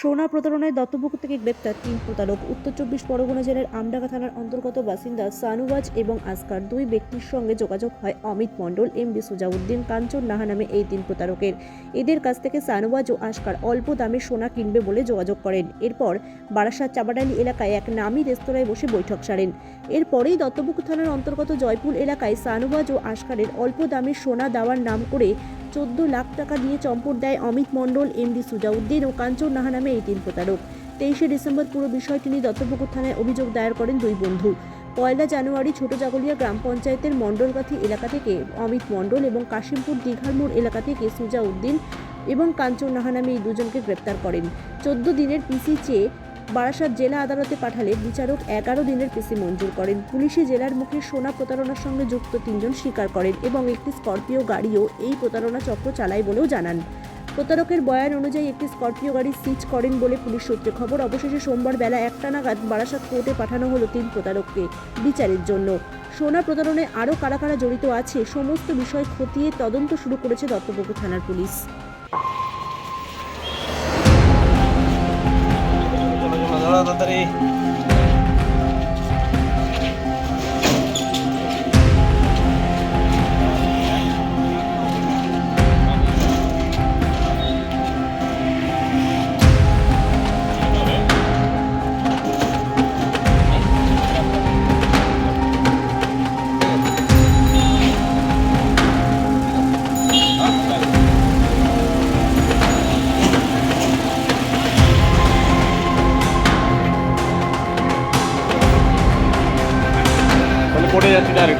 সোনা প্রতারণায় দত্তপুকুর থেকে গ্রেপ্তার তিন প্রতারক। উত্তর চব্বিশ পরগনা জেলার আমডাঙ্গা থানার অন্তর্গত বাসিন্দা সানুবাজ এবং আসকার দুই ব্যক্তির সঙ্গে যোগাযোগ হয় অমিত মণ্ডল এম ডি সুজাউদ্দিন কাঞ্চন নাহা নামে এই তিন প্রতারকের। এদের কাছ থেকে সানুবাজ ও আসকার অল্প দামে সোনা কিনবে বলে যোগাযোগ করেন। এরপর বারাসাত চাবাডালি এলাকায় এক নামী রেস্তোরাঁয় বসে বৈঠক সারেন। এরপরেই দত্তপুকুর থানার অন্তর্গত জয়পুর এলাকায় সানুবাজ ও আসকারের অল্প দামে সোনা দেওয়ার নাম করে চোদ্দ লাখ টাকা দিয়ে চম্পট দেয় অমিত মণ্ডল, এমডি সুজাউদ্দিন ও কাঞ্চন নাহা নামে এই তিন প্রতারক। তেইশে ডিসেম্বর পুরো বিষয়টি নিয়ে দত্তপুকুর থানায় অভিযোগ দায়ের করেন দুই বন্ধু। পয়লা জানুয়ারি ছোট জাগলিয়া গ্রাম পঞ্চায়েতের মণ্ডলগাথি এলাকা থেকে অমিত মণ্ডল এবং কাশিমপুর দীঘারমোড় এলাকা থেকে সুজাউদ্দিন এবং কাঞ্চন নাহা নামে এই দুজনকে গ্রেপ্তার করেন। চোদ্দ দিনের পিসি চেয়ে বারাসাত জেলা আদালতে পাঠালে বিচারক এগারো দিনের পিসি মঞ্জুর করেন। পুলিশি জেলার মুখে সোনা প্রতারণার সঙ্গে যুক্ত তিনজন স্বীকার করেন এবং একটি স্করপিও গাড়িও এই প্রতারণা চক্র চালায় বলেও জানান। প্রতারকের বয়ান অনুযায়ী একটি স্করপিও গাড়ি সিজ করেন বলে পুলিশ সূত্রে খবর। অবশেষে সোমবার বেলা একটা নাগাদ বারাসাত কোর্টে পাঠানো হলো তিন প্রতারককে বিচারের জন্য। সোনা প্রতারণায় আরও কারা কারা জড়িত আছে, সমস্ত বিষয় খতিয়ে তদন্ত শুরু করেছে দত্তপুকুর থানার পুলিশ। होता これやってなる